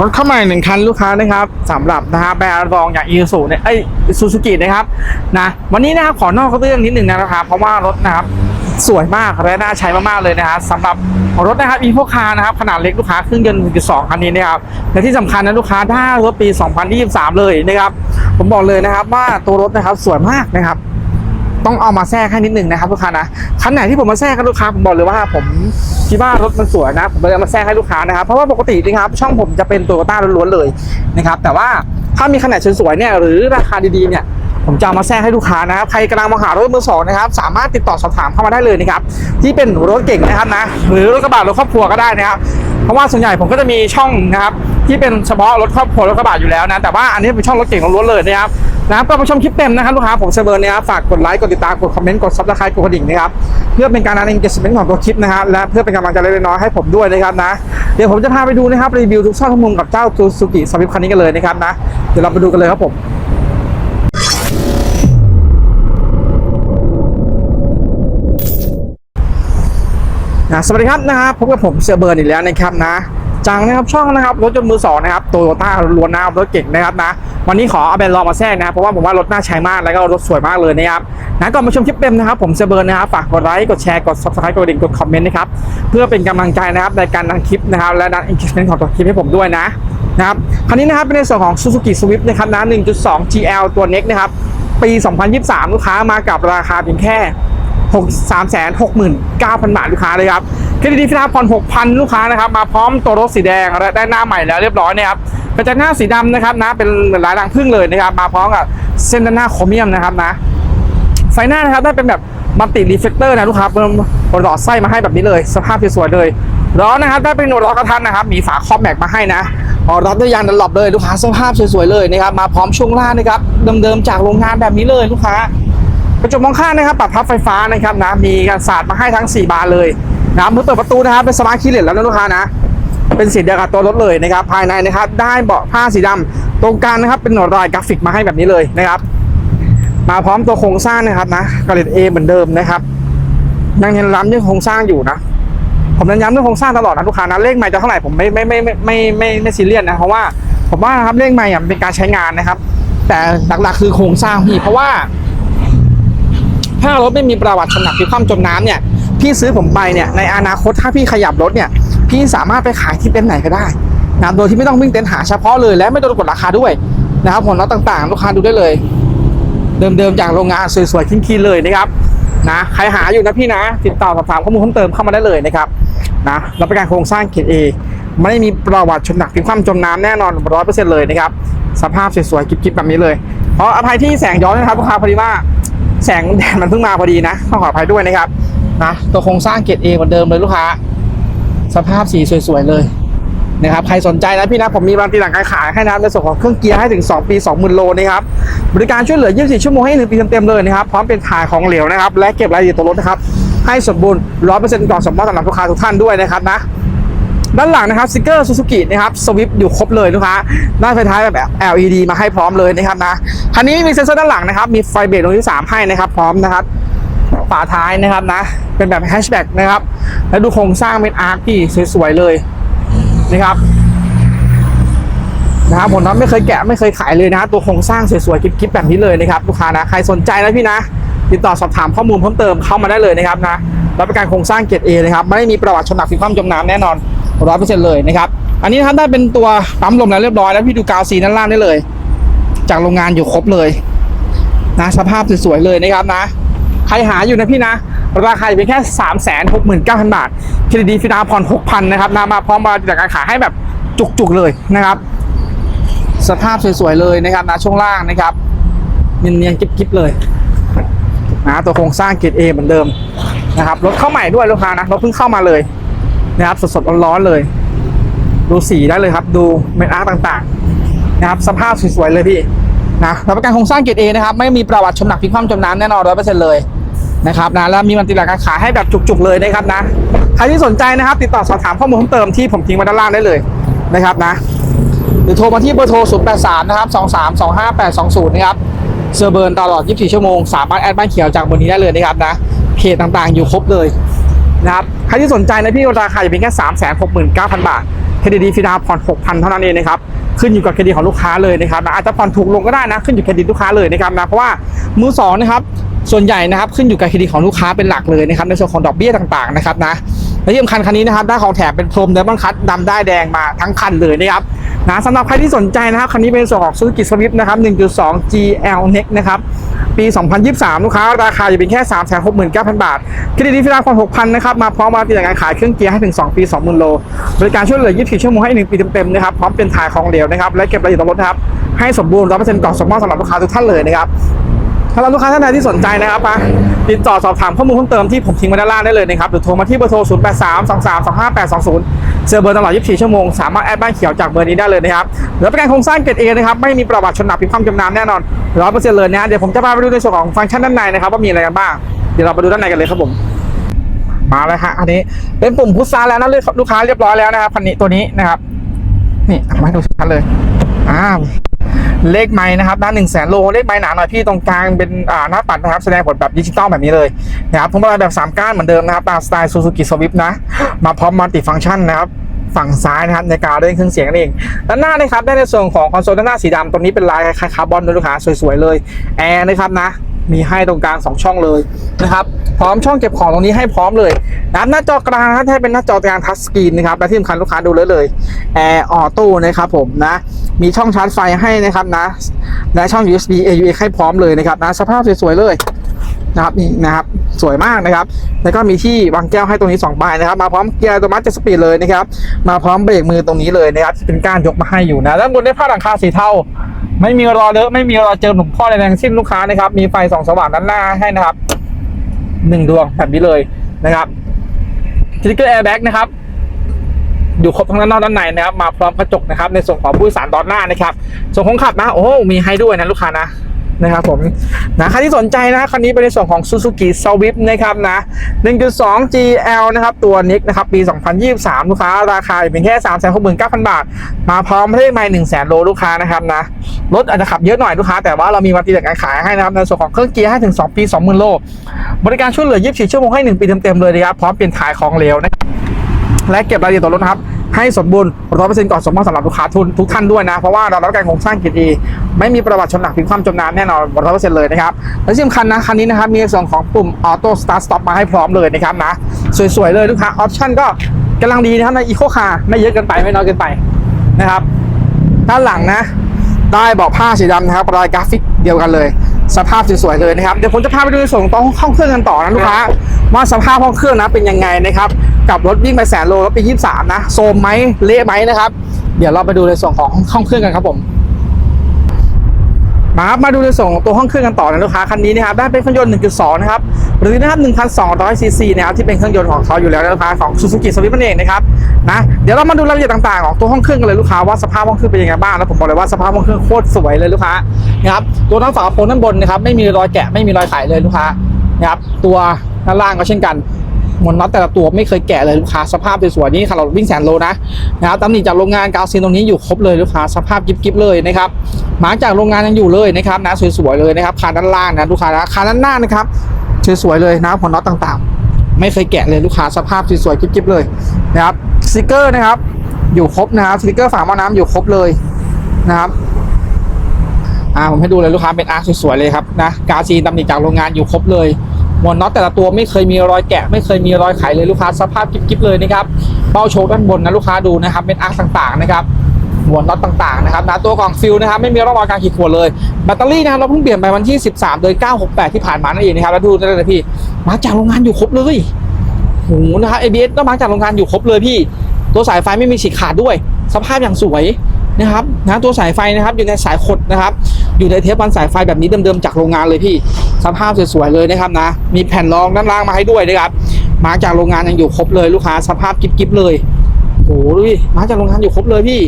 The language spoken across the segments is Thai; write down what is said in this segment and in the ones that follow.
รถเข้ามาอีกหนึ่งคันลูกค้านะครับสำหรับนะฮะแบรนด์รองอย่างอีซูเนี่ยไอซูซูกินะครับนะวันนี้นะครับขอนอกเรื่องนิดหนึ่งนะครับเพราะว่ารถนะครับสวยมากและน่าใช้มากๆเลยนะฮะสำหรับรถนะครับอีโ c คาร์นะครับขนาดเล็กลูกค้าเครื่องยนต์1.2คันนี้นะครับและที่สำคัญนะลูกค้าได้รถปี 2023 เลยนะครับผมบอกเลยนะครับว่าตัวรถนะครับสวยมากนะครับ ต้องเอามาแทรกให้นิดหนึ่งนะครับลูกค้านะคันไหนที่ผมมาแทรกกับลูกค้าผมบอกเลยว่าผมคิดว่ารถมันสวยนะผมเลยเอามาแทรกให้ลูกค้านะครับเพราะว่าปกตินะครับช่องผมจะเป็นตโยต้าล้วนๆเลยนะครับแต่ว่าถ้ามีขนาดสวยๆเนี่ยหรือราคาดีๆเนี่ยผมจะมาแทรกให้ลูกค้านะครับ ใครกำลังมองหารถมือสองนะครับ สามารถติดต่อสอบถามเข้ามาได้เลยนะครับ ที่เป็นรถเก่งนะครับนะ หรือรถกระบะรถครอบครัวก็ได้นะครับ เพราะว่าส่วนใหญ่ผมก็จะมีช่องนะครับ ที่เป็นเฉพาะรถครอบครัวรถกระบะอยู่แล้วนะ แต่ว่าอันนี้เป็นช่องรถเก่งล้วนเลยนะครับ นะครับก็มาชมคลิปเต็มนะครับลูกค้าผมเซเบอร์นะครับฝากกดไลค์กดติดตามกดคอมเมนต์กดซับสไครต์กดกระดิ่งนะครับเพื่อเป็นการอันเองเกสเมนต์ของตัวคลิปนะฮะและเพื่อเป็นกำลังใจเล็กน้อยให้ผมด้วยนะครับนะเดี๋ยวผมจะพาไปดูนะครับรีวิวทุกช่องทุกมุมกับเจ้าซูซูกิสวิฟคันนี้กันเลยนะครับนะเดี๋ยวเราไปดูกันเลยครับผมนะสวัสดีครับนะครับพบกับผมเสือเบิร์นอีกแล้วนะครับนะ จังนะครับช่องนะครับรถยนต์มือสองนะครับโตโยต้าล้วนนะครับรถเก่งนะครับนะวันนี้ขอเอาแบรนด์ลองมาแทรกนะครับเพราะว่าผมว่ารถน่าใช้มากแล้วก็รถสวยมากเลยนะครับนะก่อนมาชมคลิปเต็มนะครับผมเสือเบิร์นนะครับฝากกดไลค์กดแชร์กด subscribe กดกระดิ่งกดคอมเมนต์นะครับเพื่อเป็นกำลังใจนะครับในการดังคลิปนะครับและดัง engagement ของตัวคลิปให้ผมด้วยนะนะครับคันนี้นะครับเป็นในส่วนของ Suzuki Swift นะครับนะ1.2 GL ตัว Next นะครับปี 2023 ลูกค้ามากับราคาเพียงแค่ 6 3 6 9 0 0 0 บาทลูกค้าเลยครับเครดิตฟิลาผ่อน6,000 ลูกค้านะครับมาพร้อมตัวรถสีแดงและได้หน้าใหม่แล้วเรียบร้อยนะครับกระจังหน้าสีดำนะครับนะเป็นหลายรังพึ่งเลยนะครับมาพร้อมกับเส้นด้านหน้าโครเมียมนะครับนะไฟหน้านะครับได้เป็นแบบมัลติรีเฟกเตอร์นะลูกค้าเพิ่มหลอดไส้มาให้แบบนี้เลย สภาพสวยๆเลยล้อนะครับได้เป็นล้อกระทันนะครับมีฝาครอบแม็กมาให้นะออรับด้วยยางดันหลบเลยลูกค้าสภาพสวยๆเลยนะครับมาพร้อมช่วงล่างนะครับเดิมๆจากโรงงานแบบนี้เลยลูกค้า กระจกมองข้างนะครับปรับพับไฟฟ้านะครับนะมีการสาดมาให้ทั้ง 4 บานเลยนะครับมือเปิดประตูนะครับเป็นสมาร์ทคีย์เลสแล้วนะลูกค้านะ เป็นสีเดียวกับตัวรถเลยนะครับ ภายในนะครับ ได้เบาะผ้าสีดำตรงกลางนะครับเป็นรายกราฟิกมาให้แบบนี้เลยนะครับ มาพร้อมตัวโครงสร้างนะครับนะกระเด็ดเอเหมือนเดิมนะครับยังเน้นย้ำเรื่องโครงสร้างอยู่นะผมเน้นย้ำเรื่องโครงสร้างตลอดนะลูกค้านะเลขใหม่จะเท่าไหร่ผมไม่ไม่ไม่ไม่ไม่ไม่ไม่ซีเรียสนะเพราะว่าผมว่านะครับเลขใหม่เป็นการใช้งานนะครับ แต่หลักๆคือโครงสร้างพี่เพราะว่า ถ้ารถไม่มีประวัติชนหนักพิคว่ำจมน้ำเนี่ยพี่ซื้อผมไปเนี่ยในอนาคตถ้าพี่ขยับรถเนี่ยพี่สามารถไปขายที่เต็นท์ไหนก็ได้นะโดยที่ไม่ต้องวิ่งเต็นท์หาเฉพาะเลยและไม่โดนกดราคาด้วยนะครับผลลัพธ์ต่างๆ ลูกค้าดูได้เลย เดิมๆจากโรงงานสวยๆคินๆเลยนะครับนะใครหาอยู่นะพี่นะ ติดต่อสอบถามข้อมูลเพิ่มเติมเข้ามาได้เลยนะครับนะรับประกันโครงสร้างเกรดเอไม่ได้มีประวัติชนหนักพิคว่ำจมน้ำแน่นอนร้อยเปอร์เซ็นต์เลยนะครับสภาพสวยๆกิ๊บๆแบบนี้เลยเพราะอภัยที่แสงย้อนนะครับลูกค้าพอดีว่า แสงแดดมันเพิ่งมาพอดีนะต้องขออภัยด้วยนะครับนะตัวโครงสร้างเกรดเอเหมือนเดิมเลยลูกค้า สภาพสีสวยๆเลยนะครับใครสนใจนะพี่นะผมมีบางตีหลังการขายให้นะในส่วนของเครื่องเกียร์ให้ถึง 2 ปี 20,000 โลนะครับบริการช่วยเหลือ 24 ชั่วโมงให้ 1 ปีเต็มๆเลยนะครับพร้อมเป็นถ่ายของเหลวนะครับและเก็บรายละเอียดตัวรถนะครับให้สมบูรณ์ 100%ก่อนสมมติสำหรับลูกค้าทุกท่านด้วยนะครับนะ ด้านหลังนะครับสติกเกอร์ซูซูกินะครับสวิปอยู่ครบเลยลูกค้าด้านไฟท้ายแบบ LED มาให้พร้อมเลยนะครับนะคันนี้มีเซ็นเซอร์ด้านหลังนะครับมีไฟเบรกตรงที่ 3 ให้นะครับพร้อมนะครับฝาท้ายนะครับนะเป็นแบบแฮชแบ็กนะครับ แล้วดูโครงสร้างเป็นอาร์คที่สวยๆเลยนะครับนะครับผมน้องไม่เคยแกะไม่เคยขายเลยนะตัวโครงสร้างสวยๆกิ๊บๆแบบนี้เลยนะครับลูกค้านะใครสนใจนะพี่นะ ติดต่อสอบถามข้อมูลเพิ่มเติมเข้ามาได้เลยนะครับนะรับประกันโครงสร้างเกรดเอนะครับไม่ได้มีประวัติชนหนักฟิความจมน้ำแน่นอน ร้อยเปอร์เซ็นต์เลยนะครับ อันนี้นะครับได้เป็นตัวปั๊มลมแล้วเรียบร้อยแล้วพี่ดูกาวซีด้านล่างได้เลย จากโรงงานอยู่ครบเลยนะสภาพสวยๆเลยนะครับนะ ใครหาอยู่นะพี่นะ ราคาอยู่เพียงแค่3 6 9 0 0 0 บาทเครดิตฟินาผ่อน6,000นะครับนะมาพร้อมมาจากการขายให้แบบจุกๆเลยนะครับ สภาพสวยๆเลยนะครับนะช่วงล่างนะครับเนียนๆกิ๊บๆเลยนะตัวโครงสร้างเกรดเอเหมือนเดิมนะครับรถเข้าใหม่ด้วยลูกค้านะรถเพิ่งเข้ามาเลย นะครับสดๆร้อนๆเลย ดูสีได้เลยครับ ดูเม็ดอาร์ตต่างๆ นะครับสภาพสวยๆเลยพี่นะรับประกันโครงสร้างเกรดเอนะครับ ไม่มีประวัติชนหนักพิกคว่ำจมน้ำแน่นอนร้อยเปอร์เซ็นต์เลยนะครับนะแล้วมีมันติดหลักการขายให้แบบจุกๆเลยนะครับนะใครที่สนใจนะครับ ติดต่อสอบถามข้อมูลเพิ่มเติมที่ผมทิ้งไว้ด้านล่างได้เลยนะครับนะหรือโทรมาที่เบอร์โทร 083 นะครับ 2325820 นะครับเซอร์เบิร์นตลอด 24 ชั่วโมง สามารถแอดบ้านเขียวจากบอร์นี้ได้เลยนะครับนะเพจต่างๆอยู่ครบเลย นะครับใครที่สนใจนะพี่ราคาอยู่เพียงแค่369,000 บาทเครดิตฟรีดาวน์ผ่อน6,000 เท่านั้นเองนะครับขึ้นอยู่กับเครดิตของลูกค้าเลยนะครับนะอาจจะผ่อนถูกลงก็ได้นะขึ้นอยู่กับเครดิตลูกค้าเลยนะครับนะเพราะว่ามือสองนะครับส่วนใหญ่นะครับขึ้นอยู่กับเครดิตของลูกค้าเป็นหลักเลยนะครับในส่วนของดอกเบี้ยต่างๆนะครับนะและที่สำคัญคันนี้นะครับได้ของแถมเป็นพรมเดมอนคัตดำได้แดงมาทั้งคันเลยนะครับนะสำหรับใครที่สนใจนะครับคันนี้เป็นส่วนของ Suzuki Swift นะครับ1.2 GL Next นะครับ ปี 2023 ลูกค้า ราคาจะเป็นแค่ 369,000 บาทเครดิตฟิลาผ่อน6,000 นะครับ มาพร้อมมาติดการขายเครื่องเกียร์ให้ถึง 2 ปี 20,000 โล บริการช่วยเหลือ 24 ชั่วโมงให้ 1 ปีเต็มๆ นะครับ พร้อมเป็นถ่ายของเหลวนะครับ และเก็บรายละเอียดรถนะครับ ให้สมบูรณ์ 100%ก่อนส่งมอบสำหรับลูกค้าทุกท่านเลยนะครับถ้าเราลูกค้าท่านใดที่สนใจนะครับมาติดต่อสอบถามข้อมูลเพิ่มเติมที่ผมทิ้งไว้ด้านล่างได้เลยนะครับหรือโทรมาที่เบอร์โทร 0 8 3 2 3 2 5 8 2 0 เจอเบอร์ตลอด 24 ชั่วโมง สามารถแอดบ้านเขียวจากเบอร์นี้ได้เลยนะครับเหลือประกันโครงสร้างเกรดเอนะครับ ไม่มีประวัติชนหนักพิความจำนำแน่นอนร้อยเปอร์เซ็นต์เลยนะ เดี๋ยวผมจะพาไปดูในส่วนของฟังก์ชันด้านในนะครับว่ามีอะไรกันบ้าง เดี๋ยวเราไปดูด้านในกันเลยครับผม มาแล้วฮะ อันนี้เป็นปุ่มพุทราแล้วนะลูกค้าเรียบร้อยแล้วนะครับคันนี้ตัวนี้นะครับ นี่มาดูชัดเลย อ้าว เลขไม้นะครับด้านหนึ่งแสนโลเลขไม้หนาหน่อยพี่ตรงกลางเป็นอ่าหน้าปัดนะครับแสดงผลแบบดิจิตอลแบบนี้เลยนะครับผมมายแบบ3ก้านเหมือนเดิมนะครับตามสไตล์ซูซูกิสวิฟนะ มาพร้อมมัลติฟังก์ชันนะครับฝั่งซ้ายนะครับในการเล่นเครื่องเสียงนั่นเองด้านหน้านะครับได้ในส่วนของคอนโซลด้านหน้าสีดำตรงนี้เป็นลายคล้ายคาร์บอนด้วยลูกค้าสวยๆเลยแอร์นะครับนะ มีให้ตรงกลาง 2 ช่องเลยนะครับ พร้อมช่องเก็บของตรงนี้ให้พร้อมเลยนะหน้าจอกลางนะครับให้เป็นหน้าจอกลางทัชสกรีนนะครับและที่สำคัญลูกค้าดูเลยเลยแอร์ออโต้นะครับผมนะ มีช่องชาร์จไฟให้นะครับนะและช่อง USB AUX ให้พร้อมเลยนะครับนะสภาพสวยๆเลยนะครับนี่นะครับสวยมากนะครับ แล้วก็มีที่วางแก้วให้ตรงนี้2ใบนะครับ มาพร้อมเกียร์อัตโนมัติ7สปีดเลยนะครับ มาพร้อมเบรกมือตรงนี้เลยนะครับเป็นก้านยกมาให้อยู่นะด้านบนได้ผ้าหลังคาสีเทา ไม่มีรอเลอะไม่มีรอเจอหนุ่มพ่อในแรงสิ้นลูกค้านะครับ มีไฟสองสว่างด้านหน้าให้นะครับหนึ่งดวงแบบนี้เลยนะครับทิกเกอร์แอร์แบ็กนะครับอยู่ครบทั้งด้านนอกด้านในนะครับ มาพร้อมกระจกนะครับ ในส่วนของผู้โดยสารตอนหน้านะครับ ส่วนของขับนะ โอ้มีให้ด้วยนะลูกค้านะ นะครับผมนะใครที่สนใจนะคันนี้เป็นในส่วนของ Suzuki Swift นะครับนะ 1.2 GL นะครับ ตัวนิกนะครับ ปี 2023 ลูกค้า ราคาเป็นแค่ 369,000 บาท มาพร้อมเลขไมล์1 0 0 0 0 โลลูกค้านะครับนะ รถอาจจะขับเยอะหน่อยลูกค้า แต่ว่าเรามีวันตีจากการขายให้นะครับ ในส่วนของเครื่องเกียร์ให้ถึง 2 ปี 20,000 โล บริการช่วยเหลือ 24 ชั่วโมงให้ 1 ปีเต็มๆเลยนะครับ พร้อมเปลี่ยนถ่ายของเหลวนะและเก็บรายละเอียดตัวรถครับ ให้สมบูรณ์ร้อยเปอร์เซ็นต์ก่อนสมมติสำหรับลูกค้าทุนทุกท่านด้วยนะ เพราะว่าเรารับการโครงสร้างกิจดีไม่มีประวัติชนหนักพิงความจมน้ำแน่นอนร้อยเปอร์เซ็นต์เลยนะครับและที่สำคัญนะคันนี้นะครับมีส่วนของปุ่มออโต้สตาร์ทสต็อปมาให้พร้อมเลยนะครับนะสวยๆเลยลูกค้าออปชั่นก็กำลังดีนะครับในอีโคคาร์ไม่เยอะเกินไปไม่น้อยเกินไปนะครับด้านหลังนะ ได้เบอกผ้าสีดำนะครับลายกราฟิกเดียวกันเลย สภาพสวยๆเลยนะครับเดี๋ยวผมจะพาไปดูในส่วนของห้องเครื่องกันต่อนะลูกค้าว่าสภาพห้องเครื่องนะเป็นยังไงนะครับกับรถวิ่งไปแสนโลแล้วปี23นะโซมไหมเละไหมนะครับ เดี๋ยวเราไปดูในส่วนของห้องเครื่องกันครับผม มาครับมาดูในส่วนของตัวห้องเครื่องกันต่อนะลูกค้าคันนี้นะครับได้เป็นเครื่องยนต์ 1.2 นะครับหรือนะครับ 1,200 ซีซีนะครับที่เป็นเครื่องยนต์ของเขาอยู่แล้วนะลูกค้าของ Suzuki Swift นั่นเองนะครับนะเดี๋ยวเรามาดูรายละเอียดต่างๆของตัวห้องเครื่องกันเลยลูกค้าว่าสภาพห้องเครื่องเป็นยังไงบ้างแล้วผมบอกเลยว่าสภาพห้องเครื่องโคตรสวยเลยลูกค้านะครับตัวทั้งฝากระโปรงด้านบนนะครับไม่มีรอยแกะไม่มีรอยไขเลยลูกค้านะครับตัวด้านล่างก็เช่นกัน มวดน็อตแต่ละตัวไม่เคยแกะเลยลูกค้าสภาพสวยๆนี่ค่ะเราวิ่งแสนโลนะนะครับตำหนิจากโรงงานกาวซีนตรงนี้อยู่ครบเลยลูกค้าสภาพกิ๊บๆเลยนะครับมาจากโรงงานยังอยู่เลยนะครับนะสวยๆเลยนะครับคานด้านล่างนะลูกค้านะคานด้านหน้านะครับสวยๆเลยนะผลน็อตต่างๆ ไม่เคยแกะเลยลูกค้าสภาพสวยๆกิ๊บๆเลยนะครับสติกเกอร์นะครับ อยู่ครบนะครับสติกเกอร์ฝาหม้อน้ำอยู่ครบเลยนะครับอ่าผมให้ดูเลยลูกค้าเป็นอาร์สวยๆเลยครับนะกาซีนตำหนิจากโรงงานอยู่ครบเลย หมวดน็อตแต่ละตัวไม่เคยมีรอยแกะ ไม่เคยมีรอยไขเลยลูกค้าสภาพกิ๊บๆเลยนะครับเป้าโชว์ด้านบนนะลูกค้าดูนะครับเป็นอาร์ต่างๆนะครับหมวดน็อตต่างๆนะครับนะตัวกล่องฟิลนะครับไม่มีร่องรอยการขีดข่วนเลยแบตเตอรี่นะครับเราเพิ่งเปลี่ยนไปวันที่ 13 เดือน968 ที่ผ่านมานั่นเองนะครับแล้วดูได้เลยพี่มาจากโรงงานอยู่ครบเลยโหนะครับ ABS ก็มาจากโรงงานอยู่ครบเลยพี่ ตัวสายไฟไม่มีฉีกขาดด้วย สภาพอย่างสวย นะครับนะตัวสายไฟนะครับอยู่ในสายขดนะครับ อยู่ในเทปบันสายไฟแบบนี้เดิมๆจากโรงงานเลยพี่สภาพสวยๆเลยนะครับนะ มีแผ่นรองด้านล่างมาให้ด้วยนะครับมาจากโรงงานยังอยู่ครบเลยลูกค้าสภาพกิ๊บๆเลยโอ้โหดูดิมาจากโรงงานอยู่ครบเลยพี่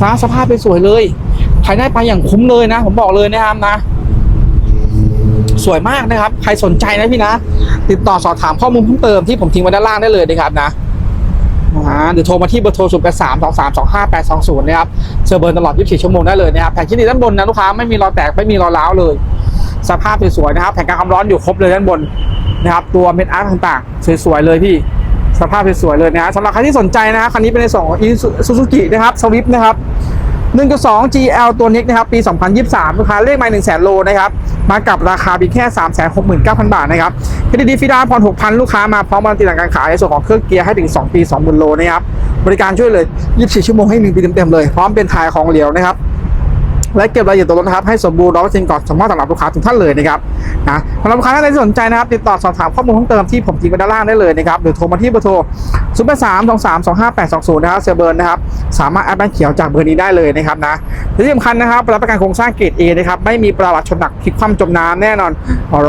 ฟ้าสภาพเป็นสวยเลยภายในไปอย่างคุ้มเลยนะ ผมบอกเลยนะครับนะ สวยมากนะครับ ใครสนใจนะพี่นะ ติดต่อสอบถามข้อมูลเพิ่มเติมที่ผมทิ้งไว้ด้านล่างได้เลยนะครับนะ อ่าเดี๋ยวโทรมาที่เบอร์โทรศูนย์แปดสามสองสามสองห้าแปดสองศูนย์นะครับเซอร์เบิร์ตลอดยี่สิบสี่ชั่วโมงได้เลยนะครับแผ่นชิ้นดีด้านบนนะลูกค้าไม่มีรอยแตกไม่มีรอยร้าวเลย สภาพสวยๆนะครับแผงการความร้อนอยู่ครบเลยด้านบนนะครับตัวเม็ดอาร์ตต่างๆสวยๆเลยพี่สภาพสวยๆเลยนะสำหรับใครที่สนใจนะฮะคันนี้เป็นในส่วนของอีซูซูกินะครับ Swift นะครับ 1.2 GL ตัวนี้นะครับปี 2023 ลูกค้าเลขไม่1 0 0 0 0 โลนะครับ มากับราคาเพียงแค่ 369,000 บาทนะครับเครดิตฟรีดาวน์ผ่อน 6,000 ลูกค้ามาพร้อมการันตีหลังการขายในส่วนของเครื่องเกียร์ให้ถึง 2 ปี 20,000 โลนะครับ บริการช่วยเลย 24 ชั่วโมงให้ 1 ปีเต็มๆเลย พร้อมเป็นทายของเหลวนะครับ และเก็บรายละเอียดตัวรถนะครับให้สมบูรณ์ร้อยเปอร์เซ็นต์ก่อนสมมติสำหรับลูกค้าทุกท่านเลยนะครับนะสำหรับลูกค้าท่านใดที่สนใจนะครับติดต่อสอบถามข้อมูลเพิ่มเติมที่ผมทิ้งไว้ด้านล่างได้เลยนะครับหรือโทรมาที่เบอร์โทร0 8 3 2 3 2 5 8 2 0นะครับเซอร์เบิร์นนะครับสามารถแอดแบนเขียวจากเบอร์นี้ได้เลยนะครับนะที่สำคัญนะครับรับประกันโครงสร้างเกรด A นะครับไม่มีประวัติชนหนักพลิกคว่ำจมน้ำแน่นอน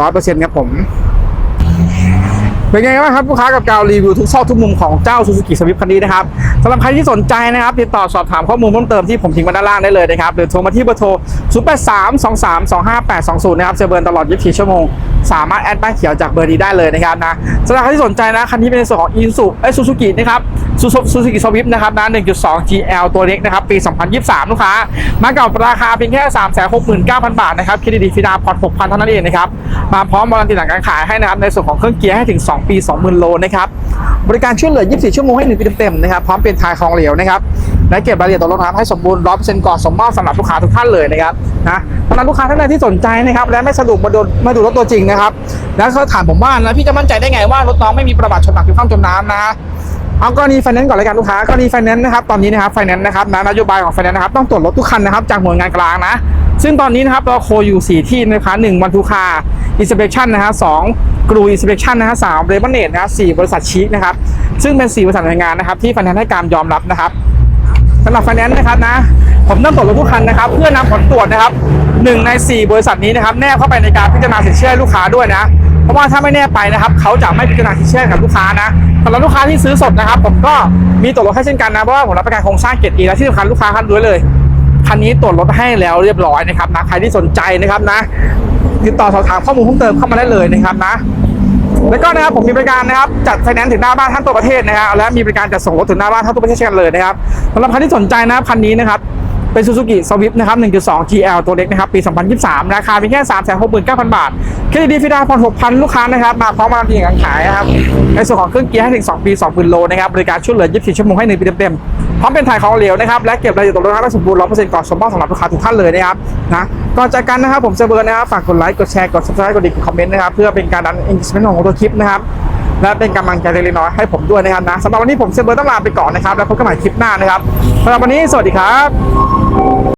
ร้อยเปอร์เซ็นต์ครับผม เป็นไงบ้างครับลูกค้ากับการรีวิวทุกซอกทุกมุมของเจ้า Suzuki Swift คันนี้นะครับสำหรับใครที่สนใจนะครับ ติดต่อสอบถามข้อมูลเพิ่มเติมที่ผมทิ้งไว้ด้านล่างได้เลยนะครับหรือโทรมาที่เบอร์โทร 0 8 3 2 3 2 5 8 2 0 นะครับเซอร์เบอร์ตลอด 24 ชั่วโมง สามารถแอดบ้านเขียวจากเบอร์นี้ได้เลยนะครับนะสำหรับใครที่สนใจนะคันนี้เป็นในส่วนของ Isuzu เอ้ซูซูกินะครับซูซูกิสวิฟนะครับนะ 1.2 GL ตัวเล็กนะครับ ปี 2023 ลูกค้า มากับราคาเพียงแค่ 369,000 บาทนะครับ เครดิตฟรีดาวน์ผ่อน6,000 เท่านั้นเองนะครับ มาพร้อมบริการติดหลังการขายให้นะครับ ในส่วนของเครื่องเกียร์ให้ถึง 2 ปี 20,000 โลนะครับ บริการช่วยเหลือ 24 ชั่วโมงให้ 1 ปีเต็มๆนะครับ พร้อมเป็นทายของเหลวนะครับ และเก็บรายละเอียดตัวรถนะครับให้สมบูรณ์100%ก่อนสมมอบสำหรับลูกค้าทุกท่านเลยนะครับนะสำหรับลูกค้าท่านใดที่สนใจนะครับและไม่สะดวกมาดูมาดูรถตัวจริงนะครับแล้วเขาถามผมว่านะพี่จะมั่นใจได้ไงว่ารถน้องไม่มีประวัติชนหนักหรือข้ามจมน้ำนะเอากรณีไฟแนนซ์ก่อนเลยกันลูกค้ากรณีไฟแนนซ์นะครับตอนนี้นะครับไฟแนนซ์นะครับนะนโยบายของไฟแนนซ์นะครับต้องตรวจรถทุกคันนะครับจากหน่วยงานกลางนะ ซึ่งตอนนี้นะครับเราโคอยู่4ที่นะคะหนึ่งวันทุคาอินสเปคชั่นนะฮะสองกรูอินสเปคชั่นนะฮะสามเรเบเนตนะฮะสี่บริษัทชีคนะครับซึ่งเป็น 4 บริษัทหน่วยงานนะครับที่ไฟแนนซ์ให้การยอมรับนะครับำหรับไฟแนนซ์นะครับนะ ผมต้องตรวจรถทุกคันนะครับ เพื่อนำผลตรวจนะครับหนึ่งใน 4 บริษัทนี้นะครับแนบเข้าไปในการพิจารณาสินเชื่อลูกค้าด้วยนะ เพราะว่าถ้าไม่แนบไปนะครับ เขาจะไม่พิจารณาสินเชื่อกับลูกค้านะสำหรับลูกค้าที่ซื้อสดนะครับ ผมก็มีตรวจรถให้เช่นกันนะเพราะว่าผมรับประกันโครงสร้างเกียรติและที่สำคัญลูกค้าคันด้วยเลยคันนี้ตรวจรถให้แล้วเรียบร้อยนะครับนะใครที่สนใจนะครับนะ ติดต่อสอบถามข้อมูลเพิ่มเติมเข้ามาได้เลยนะครับนะ แล้วก็นะครับผมมีบริการนะครับจัดไฟแนนซ์ถึงหน้าบ้านทั้งตัวประเทศนะครับและมีบริการจัดส่งรถถึงหน้าบ้านทั้งตัวประเทศเช่นกันเลยนะครับสำหรับใครที่สนใจนะครับคันนี้นะครับ เป็น Suzuki Swift นะครับ 1.2 GL ตัวเล็กนะครับปี 2023 ราคาเพียงแค่ 369,000 บาทเครดิตฟรีดาผ่อน6,000 ลูกค้านะครับ มาพร้อมการันตีการขายนะครับ ในส่วนของเครื่องเกียร์ให้ถึง 2 ปี 20,000 โลนะครับ บริการช่วยเหลือ 24 ชั่วโมงให้ 1 ปีเต็มๆพร้อมเป็นถ่ายของเหลวนะครับ และเก็บรายละเอียดตัวรถให้สมบูรณ์ 100%ก่อนสมมอบสำหรับลูกค้าทุกท่านเลยนะครับนะก่อนจากกันนะครับผมเซเบอร์นะครับฝากกดไลค์กดแชร์กด subscribe กดดิคอมเมนต์นะครับเพื่อเป็นการดัน engagement ของตัวคลิปนะครับและเป็นกำลังใจเล็กน้อยให้ผมด้วยนะครับนะสำหรับวันนี้ผมเซเบอร์ต้องลาไปก่อนนะครับ แล้วพบกันใหม่คลิปหน้านะครับสำหรับวันนี้สวัสดีครับ